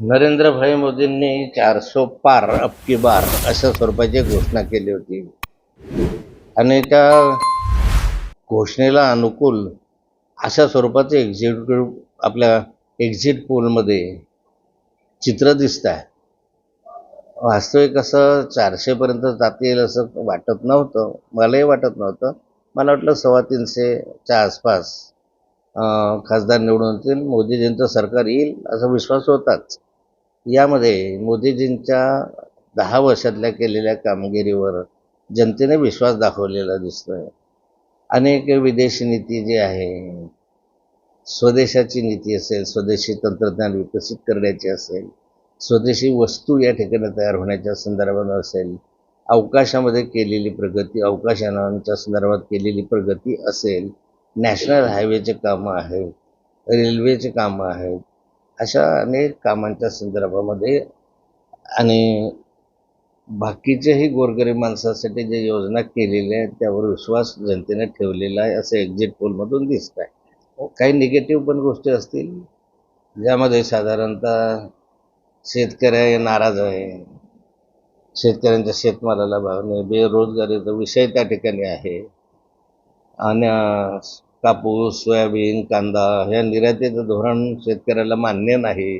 नरेंद्रभाई मोदींनी चारसो पार अबकी बार अशा स्वरूपाची घोषणा केली होती. आणि त्या घोषणेला अनुकूल अशा स्वरूपाचं एक्झिक्युटिव्ह आपल्या एक्झिट पोलमध्ये चित्र दिसत आहे. वास्तविक असं चारशेपर्यंत जाता येईल असं वाटत नव्हतं. मलाही वाटत नव्हतं. मला वाटलं सव्वा तीनशेच्या आसपास खासदार निवडून येतील. मोदीजींचं सरकार येईल असा विश्वास होताच. यामध्ये मोदीजींच्या दहा वर्षातल्या केलेल्या कामगिरीवर जनतेने विश्वास दाखवलेला दिसतोय. अनेक विदेशी नीती जी आहे स्वदेशाची नीती असेल स्वदेशी तंत्रज्ञान विकसित करण्याची असेल स्वदेशी वस्तू या ठिकाणी तयार होण्याच्या संदर्भात असेल अवकाशामध्ये केलेली प्रगती अवकाशयानांच्या संदर्भात केलेली प्रगती असेल नॅशनल हायवेचे कामं आहेत रेल्वेचे कामं आहेत अशा अनेक कामांच्या संदर्भामध्ये आणि बाकीच्याही गोरगरीब माणसासाठी जे योजना केलेल्या आहेत त्यावर विश्वास जनतेने ठेवलेला आहे असं एक्झिट पोलमधून दिसत आहे. काही निगेटिव्ह पण गोष्टी असतील ज्यामध्ये साधारणतः शेतकऱ्या नाराज आहे शेतकऱ्यांच्या शेतमालाला भाव नाही बेरोजगारीचा विषय त्या ठिकाणी आहे आणि कापूस सोयाबीन कांदा ह्या निर्यातीचं धोरण शेतकऱ्याला मान्य नाही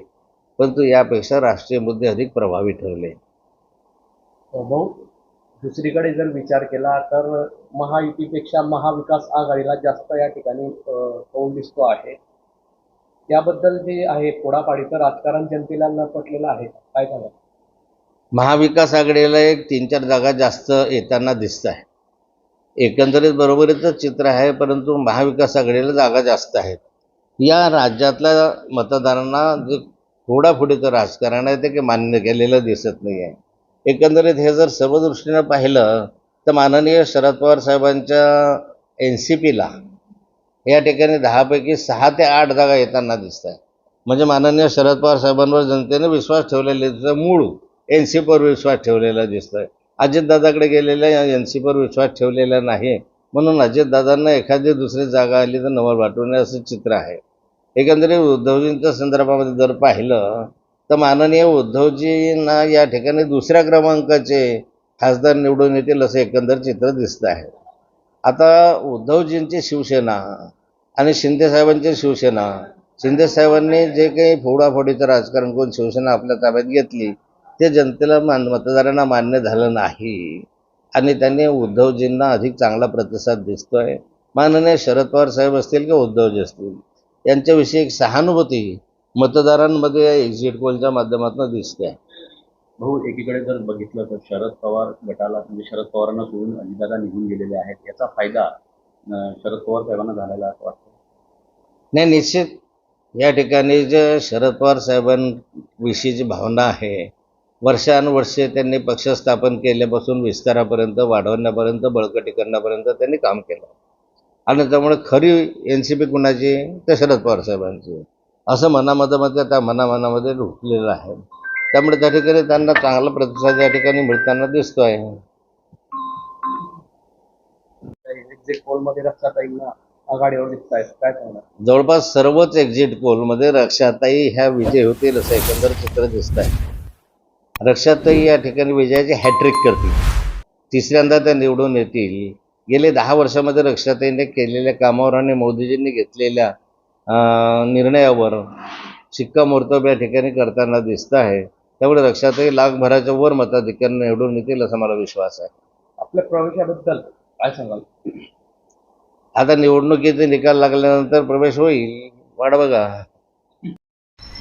परंतु यापेक्षा राष्ट्रीय मुद्दे अधिक प्रभावी ठरले. भाऊ दुसरीकडे जर विचार केला तर महायुतीपेक्षा महाविकास आघाडीला जास्त या ठिकाणी कौल दिसतो आहे. त्याबद्दल जे आहे फोडापाडीचं राजकारण जनतेला न पटलेलं आहे. काय सांगा महाविकास आघाडीला एक तीन चार जागा जास्त येताना दिसत आहे. एकंदरीत बरोबरीचंच चित्र आहे परंतु महाविकास आघाडीला जागा जास्त आहेत या राज्यातल्या मतदारांना जे फोडाफोडीचं राजकारण आहे ते काही मान्य केलेलं दिसत नाही आहे एकंदरीत हे जर सर्व दृष्टीनं पाहिलं तर माननीय शरद पवार साहेबांच्या एन सी पीला या ठिकाणी दहापैकी सहा ते आठ जागा येताना दिसत आहे म्हणजे माननीय शरद पवार साहेबांवर जनतेने विश्वास ठेवलेले मूळ एन सी पीवर विश्वास ठेवलेला दिसतोय. अजितदादाकडे गेलेल्या एन सीवर विश्वास ठेवलेला नाही. म्हणून अजितदादांना एखादी दुसरी जागा आली तर नवल वाटू नये असं चित्र आहे. एकंदरीत उद्धवजींच्या संदर्भामध्ये जर पाहिलं तर माननीय उद्धवजींना या ठिकाणी दुसऱ्या क्रमांकाचे खासदार निवडून येतील असं एकंदर चित्र दिसतं आहे. आता उद्धवजींची शिवसेना आणि शिंदेसाहेबांची शिवसेना शिंदेसाहेबांनी जे काही फोडाफोडीचं राजकारण करून शिवसेना आपल्या ताब्यात घेतली ते जनतेला मान मतदारांना मान्य झालं नाही. आणि त्यांनी उद्धवजींना अधिक चांगला प्रतिसाद दिसतोय. माननीय शरद पवार साहेब असतील किंवा उद्धवजी असतील यांच्याविषयी एक सहानुभूती मतदारांमध्ये एक्झिट पोलच्या माध्यमातून दिसते. भाऊ एकीकडे जर बघितलं तर शरद पवार गटाला म्हणजे शरद पवारांना सोडून अजितदादा निघून गेलेले आहेत. याचा फायदा शरद पवार साहेबांना झालेला असं वाटतं? नाही निश्चित. या ठिकाणी जे शरद पवार साहेबांविषयीची भावना आहे वर्षानुवर्षे त्यांनी पक्ष स्थापन केल्यापासून विस्तारापर्यंत वाढवण्यापर्यंत बळकटी करण्यापर्यंत त्यांनी काम केलं. आणि त्यामुळे खरी एन सी पी कुणाची? तर शरद पवार साहेबांची. असं मनामध्ये मध्ये त्या मनामनामध्ये रुकलेलं आहे. त्यामुळे त्या ठिकाणी त्यांना चांगला प्रतिसाद या ठिकाणी मिळताना दिसतोय. एक्झिट पोलमध्ये रक्षाताईंना आघाडीवर दिसत आहेत काय सांगणार? जवळपास सर्वच एक्झिट पोलमध्ये रक्षाताई ह्या विजय होतील असं एकंदर चित्र दिसत आहे रक्षाताई या ठिकाणी विजयाची हॅट्रिक करतील. तिसऱ्यांदा त्या निवडून येतील. गेले दहा वर्षामध्ये रक्षाताईने केलेल्या कामावर आणि मोदीजींनी घेतलेल्या निर्णयावर शिक्कामोर्तब या ठिकाणी करताना दिसत आहे. त्यामुळे रक्षाताई लाखभराच्या वर मताधिक्याने निवडून येतील असा मला विश्वास आहे. आपल्या प्रवेशाबद्दल काय सांगाल? आता निवडणुकीचे निकाल लागल्यानंतर प्रवेश होईल. वाट बघा.